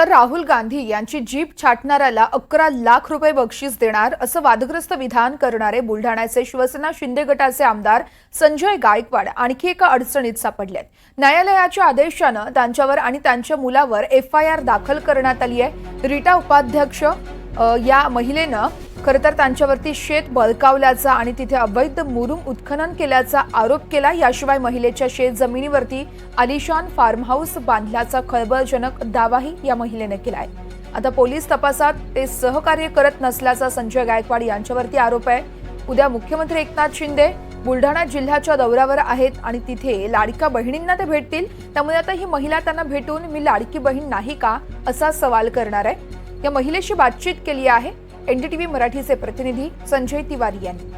तर राहुल गांधी यांची जीप छाटणाऱ्याला अकरा लाख रुपये बक्षीस देणार असं वादग्रस्त विधान करणारे बुलढाण्याचे शिवसेना शिंदे गटाचे आमदार संजय गायकवाड आणखी एका अडचणीत सापडलेत. न्यायालयाच्या आदेशानं त्यांच्यावर आणि त्यांच्या मुलावर एफ आय आर दाखल करण्यात आली आहे. रिटा उपाध्यक्ष या महिलेनं खरं तर त्यांच्यावरती शेत बळकावल्याचा आणि तिथे अवैध मुरुम उत्खनन केल्याचा आरोप केला. याशिवाय महिलेच्या शेत जमिनीवरती आलिशान फार्म हाऊस बांधल्याचा खळबळजनक दावाही या महिलेनं केलाय. आता पोलीस तपासात ते सहकार्य करत नसल्याचा संजय गायकवाड यांच्यावरती आरोप आहे. उद्या मुख्यमंत्री एकनाथ शिंदे बुलढाणा जिल्ह्याच्या दौऱ्यावर आहेत आणि तिथे लाडक्या बहिणींना ते भेटतील. त्यामुळे आता ही महिला त्यांना भेटून मी लाडकी बहीण नाही का असा सवाल करणार आहे. या महिलेशी बातचीत केली आहे. एनडीटीव्ही मराठीचे प्रतिनिधी संजय तिवारी यांनी.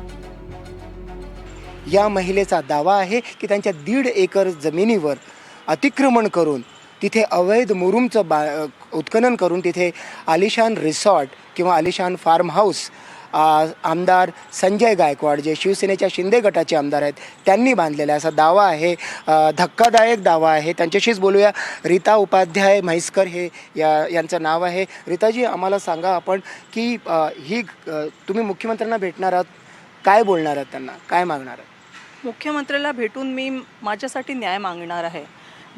या महिलेचा दावा आहे की त्यांच्या दीड एकर जमिनीवर अतिक्रमण करून तिथे अवैध मुरुमचं बा उत्खनन करून तिथे आलिशान रिसॉर्ट किंवा आलिशान फार्म हाऊस आमदार संजय गायकवाड जे शिवसेनेच्या शिंदे गटाचे आमदार आहेत त्यांनी बांधलेला असा दावा आहे. धक्कादायक दावा आहे. त्यांच्याशीच बोलूया. रीता उपाध्याय म्हैसकर हे या यांचं नाव आहे. रीताजी आम्हाला सांगा आपण की ही तुम्ही मुख्यमंत्र्यांना भेटणार आहात. काय बोलणार आहात त्यांना? काय मागणार आहात? मुख्यमंत्र्याला भेटून मी माझ्यासाठी न्याय मागणार आहे.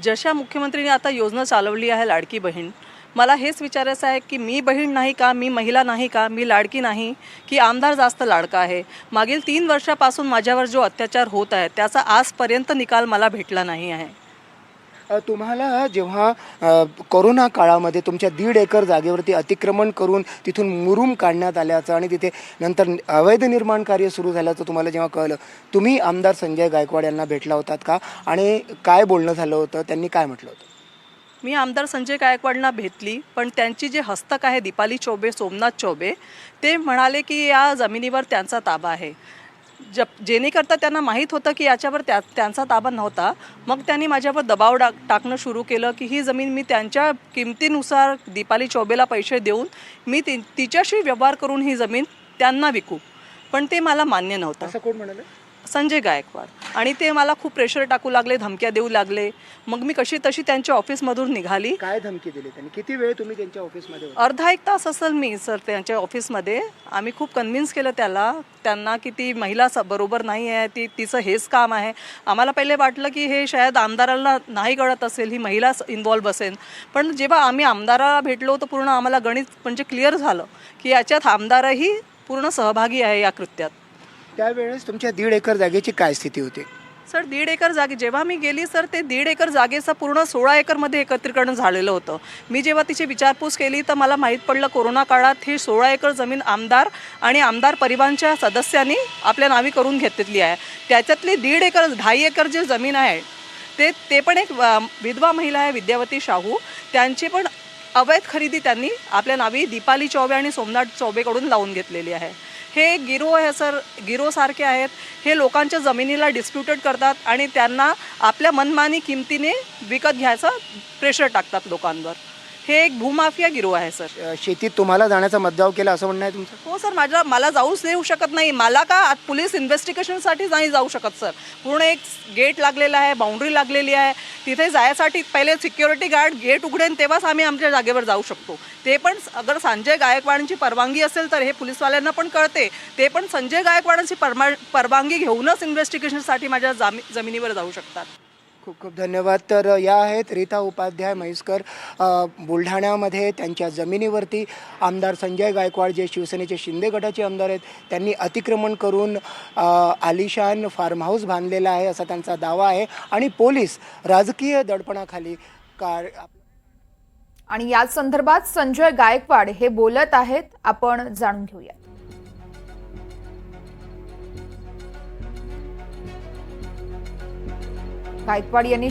जशा मुख्यमंत्र्यांनी आता योजना चालवली आहे लाडकी बहीण मला हेच विचारायचं आहे की मी बहीण नाही का मी महिला नाही का मी लाडकी नाही की आमदार जास्त लाडका आहे? मागील तीन वर्षापासून माझ्यावर जो अत्याचार होत आहे त्याचा आजपर्यंत निकाल मला भेटला नाही आहे. तुम्हाला जेव्हा कोरोना काळामध्ये तुमच्या दीड एकर जागेवरती अतिक्रमण करून तिथून मुरुम काढण्यात आल्याचं आणि तिथे नंतर अवैध निर्माण कार्य सुरू झाल्याचं तुम्हाला जेव्हा कळलं तुम्ही आमदार संजय गायकवाड यांना भेटला होतात का? आणि काय बोलणं झालं होतं? त्यांनी काय म्हटलं होतं? मी आमदार संजय गायकवाडना भेटली पण त्यांची जे हस्तक आहे दीपाली चौबे सोमनाथ चौबे ते म्हणाले की या जमिनीवर त्यांचा ताबा आहे. जप जेणेकरता त्यांना माहीत होतं की याच्यावर त्या त्यांचा ताबा नव्हता मग त्यांनी माझ्यावर दबाव टाक टाकणं सुरू केलं की ही जमीन मी त्यांच्या किमतीनुसार दीपाली चौबेला पैसे देऊन मी ति तिच्याशी व्यवहार करून ही जमीन त्यांना विकू. पण ते मला मान्य नव्हतं. असं कोण म्हणाले? संजय गायकवाड. आणि ते मला खूप प्रेशर टाकू लागले धमक्या देऊ लागले. मग मी कशी तशी त्यांच्या ऑफिसमधून निघाली. काय धमकी दिली त्यांनी? किती वेळ तुम्ही त्यांच्या ऑफिसमध्ये होते? अर्धा एक तास असेल मी सर त्यांच्या ऑफिसमध्ये आम्ही खूप कन्व्हिन्स केलं त्याला त्यांना की ती महिला स बरोबर नाही आहे ती तिचं हेच काम आहे. आम्हाला पहिले वाटलं की हे शायद आमदाराला नाही कळत असेल ही महिला इन्वॉल्व असेल. पण जेव्हा आम्ही आमदाराला भेटलो तर पूर्ण आम्हाला गणित म्हणजे क्लिअर झालं की याच्यात आमदारही पूर्ण सहभागी आहे या कृत्यात. त्यावेळेस तुमच्या दीड एकर जागेची काय स्थिती होती? सर दीड एकर जागे जेव्हा मी गेली सर ते दीड एकर जागेचं पूर्ण सोळा एकरमध्ये एकत्रीकरण झालेलं होतं. मी जेव्हा तिची विचारपूस केली तर मला माहीत पडलं कोरोना काळात ही सोळा एकर जमीन आमदार आणि आमदार परिवारांच्या सदस्यांनी आपल्या नावी करून घेतलेली आहे. त्याच्यातली दीड एकर ढाई एकर जे जमीन आहे ते ते पण एक विधवा महिला आहे विद्यावती शाहू. त्यांची पण अवैध खरेदी त्यांनी आपल्या नावी दीपाली चौबे आणि सोमनाथ चौबेकडून लावून घेतलेली आहे. हे गिरो आहे सर गिरोसारखे आहेत. हे लोकांच्या जमिनीला डिस्प्युटेड करतात आणि त्यांना आपल्या मनमानी किमतीने विकत घ्यायचं प्रेशर टाकतात लोकांवर. हे एक भूमाफिया गिरो आहे सर. शेतीत तुम्हाला जाण्याचा मज्जाव केला असं म्हणणं आहे तुमचं? हो सर माझ्या मला जाऊच देऊ शकत नाही. मला का आत पोलीस इन्व्हेस्टिगेशनसाठी नाही जाऊ शकत सर? पूर्ण एक गेट लागलेला आहे बाउंड्री लागलेली आहे. तिथे जायसाठी पहिले सिक्युरिटी गार्ड गेट उघडेन तेव्हाच आम्ही आमच्या जागेवर जाऊ शकतो. ते पण अगर संजय गायकवाडांची परवानगी असेल तर हे पोलीसवाल्यांना पण कळते. ते पण संजय गायकवाडांची परमा परवानगी घेऊनच इन्व्हेस्टिगेशनसाठी माझ्या जामी जमिनीवर जाऊ शकतात. खूप खूप धन्यवाद. तर या आहेत रीता उपाध्याय म्हैसकर बुलढाण्यामध्ये त्यांच्या जमिनीवरती आमदार संजय गायकवाड जे शिवसेनेचे शिंदे गटाचे आमदार आहेत त्यांनी अतिक्रमण करून आलिशान फार्म हाऊस बांधलेला आहे असा त्यांचा दावा आहे. आणि पोलीस राजकीय दडपणाखाली कार आणि याच संदर्भात संजय गायकवाड हे बोलत आहेत. आपण जाणून घेऊया गायकवाड यांनी